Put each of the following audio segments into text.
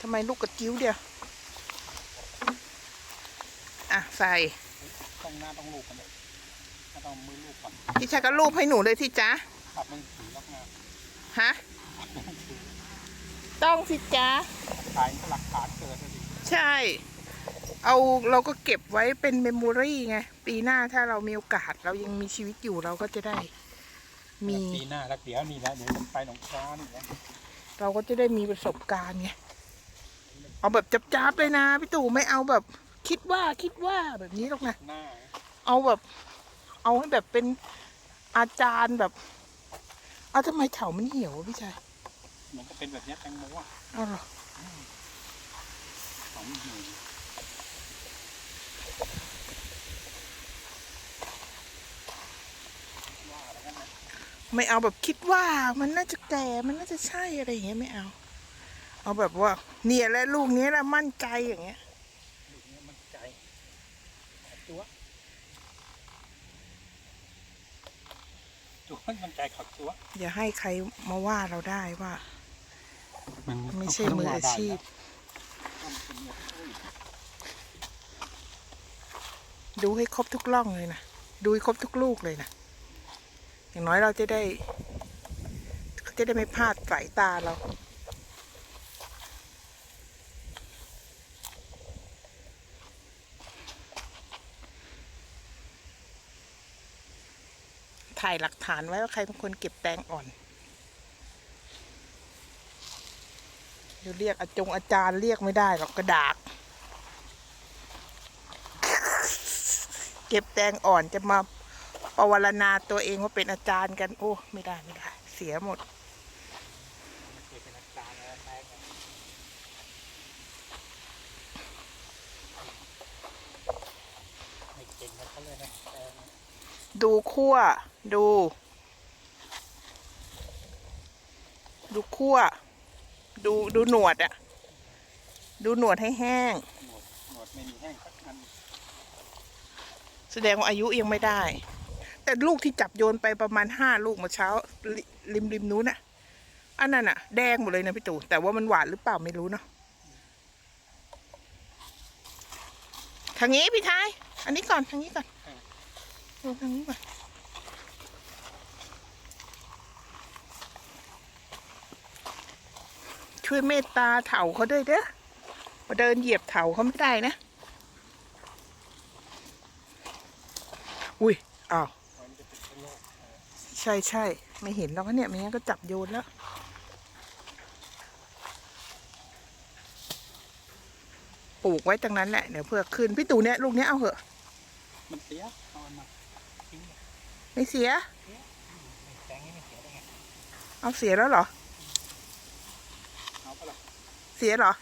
ทำไมลูกกระจิ้วเดียว อะ ใส่ต้องหน้าต้องลูกกันเลยถ้าต้องมือลูกก่อนพี่ชายก็รูปให้หนูเลยที่จ๊ะขับมึงถือล็อกงานฮะต้องสิจ๊ะถ่ายหลักฐานเกิดเลยดิใช่ เอาเราก็เก็บไว้เป็นเมมโมรีไง ปีหน้าถ้าเรามีโอกาสเรายังมีชีวิตอยู่เราก็จะได้ มีปีหน้าแล้วเดี๋ยวนี่นะเดี๋ยวผมไปหนองคายนี่นะเราก็จะได้มีประสบการณ์ไง เอาแบบจับๆเลยนะพี่ตู่ไม่เอาแบบคิดว่าคิดว่าแบบนี้หรอกนะ หน้าเอาแบบ เอาให้แบบเป็นอาจารย์แบบเอาทำไมเถามันเหี่ยวอะพี่ชายมันก็เป็นแบบเนี้ยแตงโมอะเอาเหรอของอยู่ไม่เอาแบบคิดว่ามันน่าจะแก่มันน่าจะใช่อะไรอย่างเงี้ยไม่เอา เอาแบบว่า เนี่ยแหละลูกเนี้ยแหละมั่นใจอย่างเงี้ยลูกเนี้ยมันใจตัวตัวมันใจขับตัวอย่าให้ใครมาว่าเราได้ว่าไม่ใช่มืออาชีพ ดูให้ครบทุกล่องเลยนะดูให้ครบทุกลูกเลยนะอย่างน้อยเราจะได้เขาจะได้ไม่พลาดสายตาเรา ถ่ายหลักฐานไว้ว่าใครเป็นคนเก็บแตงอ่อน เดี๋ยวเรียกอาจงอาจารย์เรียกไม่ได้หรอกกระดากเก็บแตงอ่อนจะมาปวารณาตัวเองว่าเป็นอาจารย์กัน โอ้ไม่ได้ไม่ได้ เสียหมดดูขั้ว ดู ดูขั้ว ดูดูหนวดอะดูหนวดให้แห้งหนวดหนวดไม่มีแห้งสักอันแสดงว่าอายุยังไม่ได้ แต่ลูกที่จับโยนไปประมาณห้าลูกเมื่อเช้าริริมริมนู้นน่ะ อันนั้นน่ะ แดงหมดเลยนะพี่ตู่แต่ว่ามันหวานหรือเปล่าไม่รู้เนาะทางนี้พี่ทาย อันนี้ก่อนทางนี้ก่อนเอาทางนี้ก่อน ช่วยเมตตาเถาเขาด้วยเด้อมาเดินเหยียบเถาเขาไม่ได้นะ อุ้ยอ้าวมันจะเป็นโรคใช่ใช่ไม่เห็นแล้วเนี่ยไม่งั้นก็จับโยนแล้วปลูกไว้ตรงนั้นแหละเดี๋ยวเพื่อขึ้นพี่ตู่เนี่ยลูกเนี้ยเอาเหอะ มันเสียเอามันมาทิ้งเลยไม่เสียแตงนี่ไม่เสียได้ไงเอาเสียแล้วเหรอเอาไปละ เสียเหรอ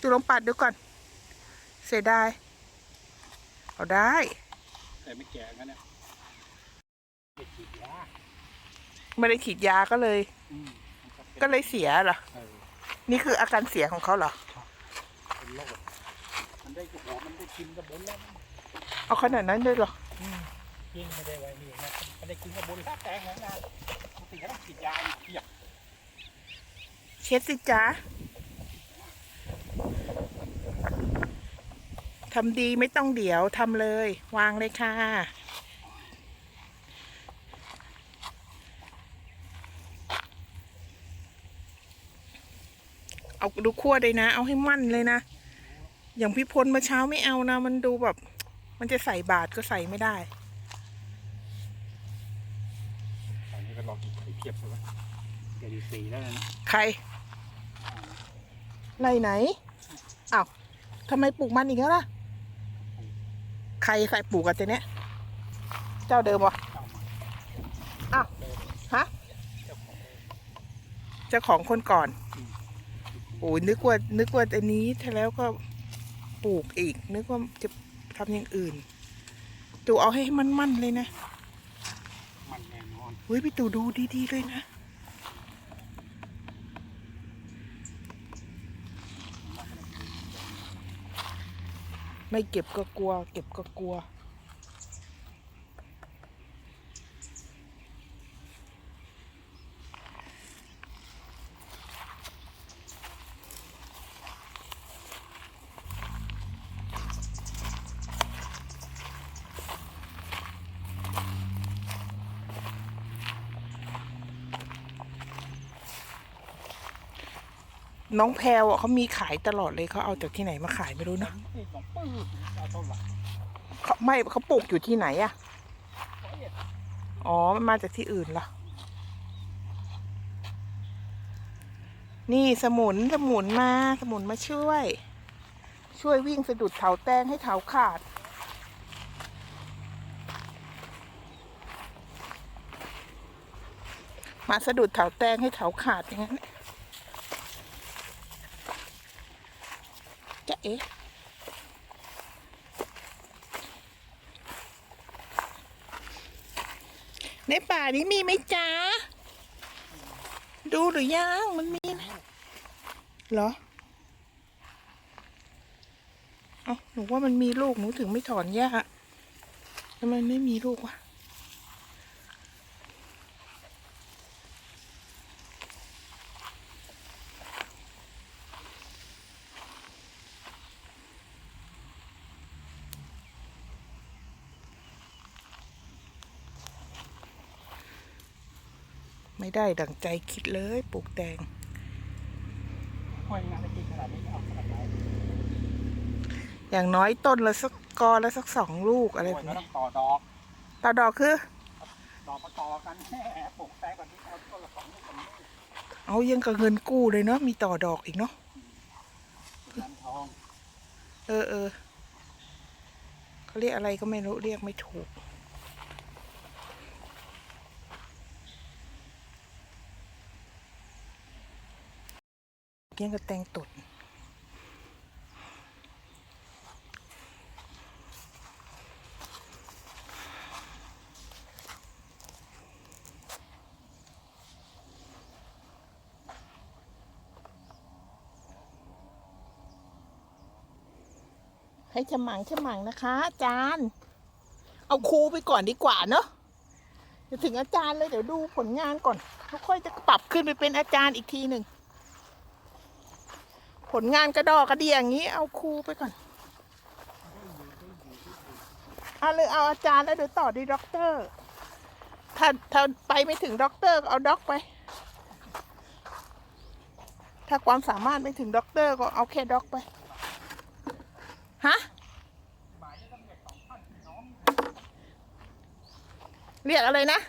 ตู่ลองปัดดูก่อน เสียดาย เอาได้ แต่ไม่แก่งั้นเนี่ยไม่ฉีดยาไม่ได้ฉีดยาก็เลย อืมมันก็เป็นก็เลยเสียเหรอ เออนี่คืออาการเสียของเขาเหรอ เป็นโรคมันได้หัวมันได้กินกระบุนแล้วเอาขนาดนั้นเลยเหรอ ยิ่งไม่ได้ไว้นี่นะมันได้กินกระบุนแล้วแตงแล้วนะปกติก็ต้องฉีดยาอีกเพียบเช็ดสิจ๊ะทำดีไม่ต้องเดี๋ยวทำเลย วางเลยค่ะ เอาดูขั้วเลยนะ เอาให้มั่นเลยนะ อย่างพี่พลเมื่อเช้าไม่เอานะ มันดูแบบ มันจะใส่บาทก็ใส่ไม่ได้ตอนนี้ก็รอกินไข่เพียบเลยเดี๋ยวดีสีแล้วนะ ใคร ไรไหนอ้าวทำไมปลูกมันอีกแล้วล่ะ ใครใส่ปลูกกันเจเนี้ยเจ้าเดิมวะเอามาอ้าวฮะเจ้าของเลยเจ้าของคนก่อนโอ้ยนึกว่านึกว่าอันนี้ถ้าแล้วก็ปลูกอีก นึกว่าจะทำอย่างอื่น ตู่เอาให้มันมั่นๆเลยนะ มันแน่นอนเฮ้ยพี่ตู่ดูดีๆเลยนะ ไม่เก็บก็กลัว เก็บก็กลัว น้องแพรวอะเขามีขายตลอดเลยเขาเอาจากที่ไหนมาขายไม่รู้เนอะเขาไม่เขาปลูกอยู่ที่ไหนอะอ๋อมันมาจากที่อื่นเหรอ นี่สมุนสมุนมาสมุนมาช่วย ช่วยวิ่งสะดุดเถาแตงให้เถาขาด มาสะดุดเถาแตงให้เถาขาดอย่างนั้น จะเอ๊ะในป่านี้มีไหมจ๊ะ ดูหรือยังมันมีไหมเหรอ เอ้าหนูว่ามันมีลูกหนูถึงไม่ถอนหญ้าทำไมไม่มีลูกวะ ไม่ได้ดั่งใจคิดเลยปลูกแตงห้วยงานได้กินขนาดนี้เอาขนาดไหนอย่างน้อยต้นละสักกอละสักสองลูกอะไรห้แบวยบก็นี้ต้องต่อดอกต่อดอกคือดอกมาต่อกันแหมปลูกแตงก่อนที่เอาต้นละสองลูกสามลูกเอายังกับเงินกู้เลยเนาะมีต่อดอกอีกเนาะน้ำทองเออเออเขาเรียกอะไรก็ไม่รู้เรียกไม่ถูก ยังกับแตงตุดให้ฉมังฉมังนะคะอาจารย์ เอาครูไปก่อนดีกว่าเนอะจะถึงอาจารย์เลยเดี๋ยวดูผลงานก่อนแล้วค่อยจะปรับขึ้นไปเป็นอาจารย์อีกทีหนึ่ง ผลงานกระดอกกระเดียอย่างนี้ เอาครูไปก่อนเอาเลยเอาอาจารย์แล้วเดี๋ยวต่อดีด็อกเตอร์ ถ้าถ้าไปไม่ถึงด็อกเตอร์ก็เอาด็อกไป ถ้าความสามารถไม่ถึงด็อกเตอร์ก็เอาแค่ด็อกไป ฮะ เรียกอะไรนะ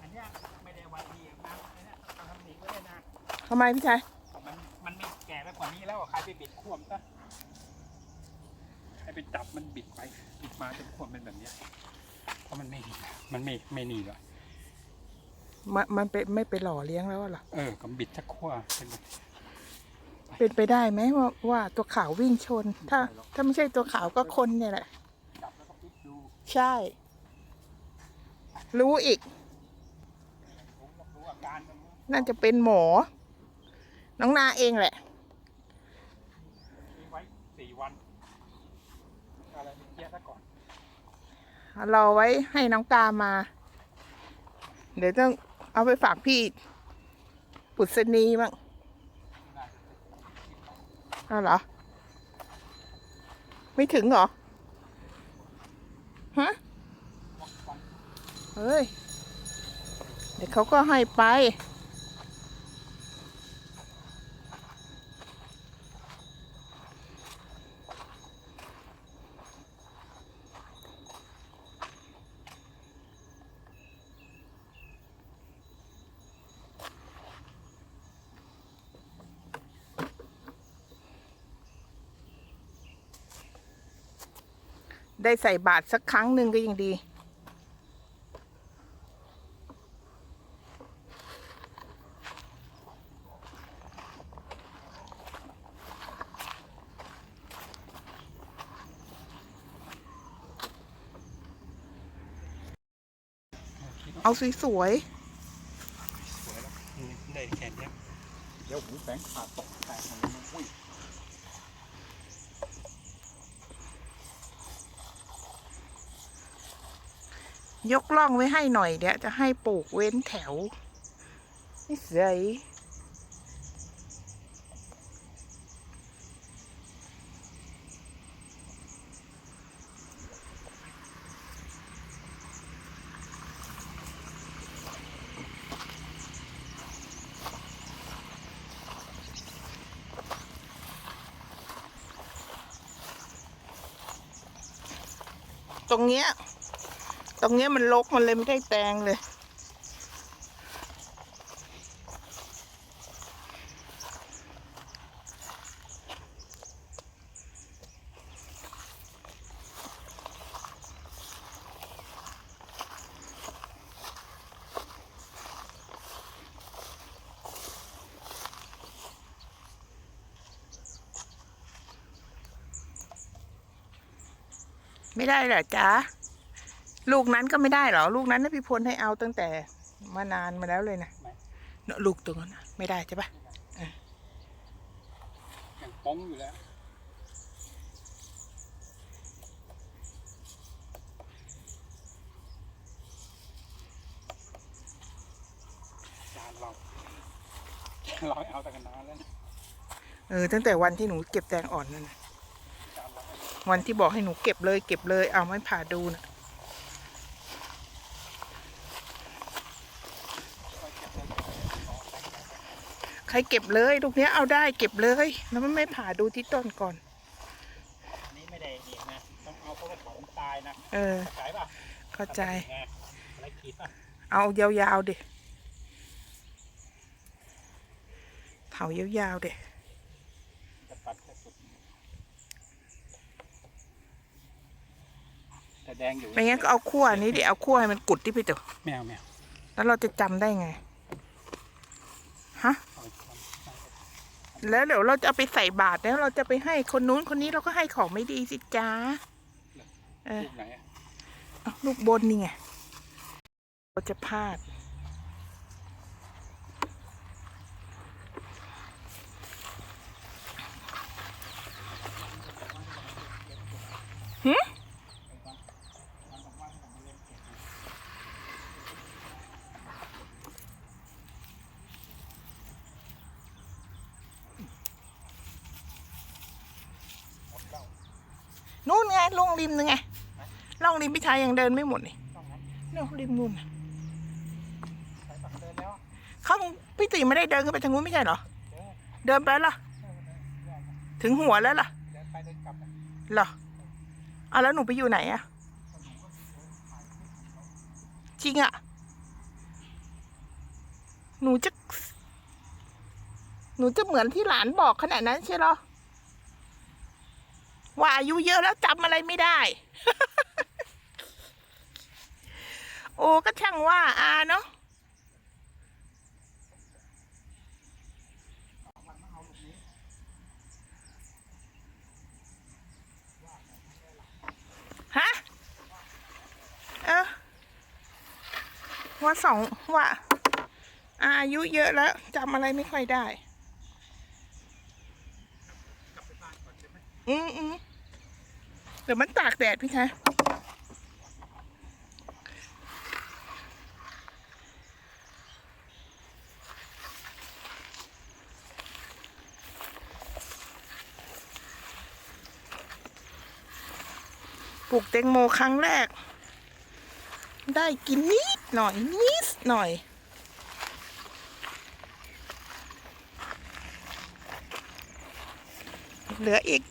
อันเนี้ยไม่ได้ไว้ดีนะอันเนี้ยต้องทำหนีไว้เลยนะ ทำไมพี่ชาย มันมันมีแก่ไปกว่านี้แล้วอะใครไปบิดข่วมซะใครไปจับมันบิดไปบิดมาจนข่วมเป็นแบบเนี้ยเพราะมันไม่ดีมันไม่ไม่หนีหรอกมันมันเป็นไม่ไปหล่อเลี้ยงแล้วเหรอ เออกำบิดสักขั้วเป็นแบบเป็นไปได้ไหมว่าว่าตัวขาววิ่งชน ถ้า ถ้าไม่ใช่ตัวขาวก็คนเนี่ยแหละ จับแล้วก็พลิกดูใช่ รู้อีก รู้รู้อาการมัน น่าจะเป็นหมอ น้องนาเองแหละทิ้งไว้สี่วันอะไรเกี้ยซะก่อนรอไว้ให้น้องกามา เดี๋ยวต้องเอาไปฝากพี่ปุษณีบ้างอ้าวเหรอ ไม่ถึงเหรอ ฮะ เฮ้ย เดี๋ยวเขาก็ให้ไป ได้ใส่บาตรสักครั้งหนึ่งก็ยังดี เอาสวยสวยแล้วได้แค่เนี้ยเดี๋ยวหูแสงขาดตกแตก ยกล่องไว้ให้หน่อยเดี๋ยวจะให้ปลูกเว้นแถวนี่สวยตรงเนี้ย ตรงนี้มันลกมันเลยไม่ได้แตงเลย ไม่ได้เหรอจ๊ะ ลูกนั้นก็ไม่ได้เหรอ ลูกนั้นนะพี่พลให้เอาตั้งแต่มานานมาแล้วเลยนะเนอะลูกตรงนั้นนะไม่ได้ใช่ปะยังป้องอยู่แล้วจานเราเราให้เอาแต่กันนานแล้วนะเออตั้งแต่วันที่หนูเก็บแตงอ่อนนั่นนะจานเราวันที่บอกให้หนูเก็บเลยเก็บเลยเอาไม่ผ่าดูนะ ใครเก็บเลยลูกเนี้ยเอาได้เก็บเลย แล้วมันไม่ผ่าดูที่ต้นก่อน อันนี้ไม่ได้นี่นะ ต้องเอาเพราะว่าเขาตายนะเออขายป่ะเข้าใจไงอะไรขีดป่ะเอายาวๆดิเถายาวๆดิจะตัดแค่สุดแต่แดงอยู่ไม่งั้นก็เอาขั้วนี้ดิเอาขั้วให้มันกุดที่พี่เต๋อแมวแมวแล้วเราจะจำได้ไง ฮะเอาไปทำ แล้วเดี๋ยวเราจะเอาไปใส่บาตรแล้วเราจะไปให้คนนู้นคนนี้เราก็ให้ของไม่ดีสิจ้าเออลูกไหนอะเอาลูกบนนี่ไงเราจะพลาดหึนู่นไงลง ริมนึงไงล่องริมพิชายยังเดินไม่หมดนี่ต้องไหนนู่นริมนู่นเดินแล้วเขาพี่ตีไม่ได้เดินขึ้นไปทางนู้นไม่ใช่เหรอ เดินไปแล้วถึงหัวแล้วเหรอเดินไปเดินกลับอะเหรอเอาแล้วหนูไปอยู่ไหนอะจริงอะหนูจะ หนูจะเหมือนที่หลานบอกขนาดนั้นใช่เหรอ ว่าอายุเยอะแล้วจำอะไรไม่ได้ โอ้ก็ช่างว่าอาเนาะฮะ เออ ว่าสองว่าอายุเยอะแล้วจำอะไรไม่ค่อยได้ อืมอืมเดี๋ยวมันตากแดดพี่คะปลูกแตงโมครั้งแรก ได้กินนิดหน่อย นิดหน่อย เหลืออีก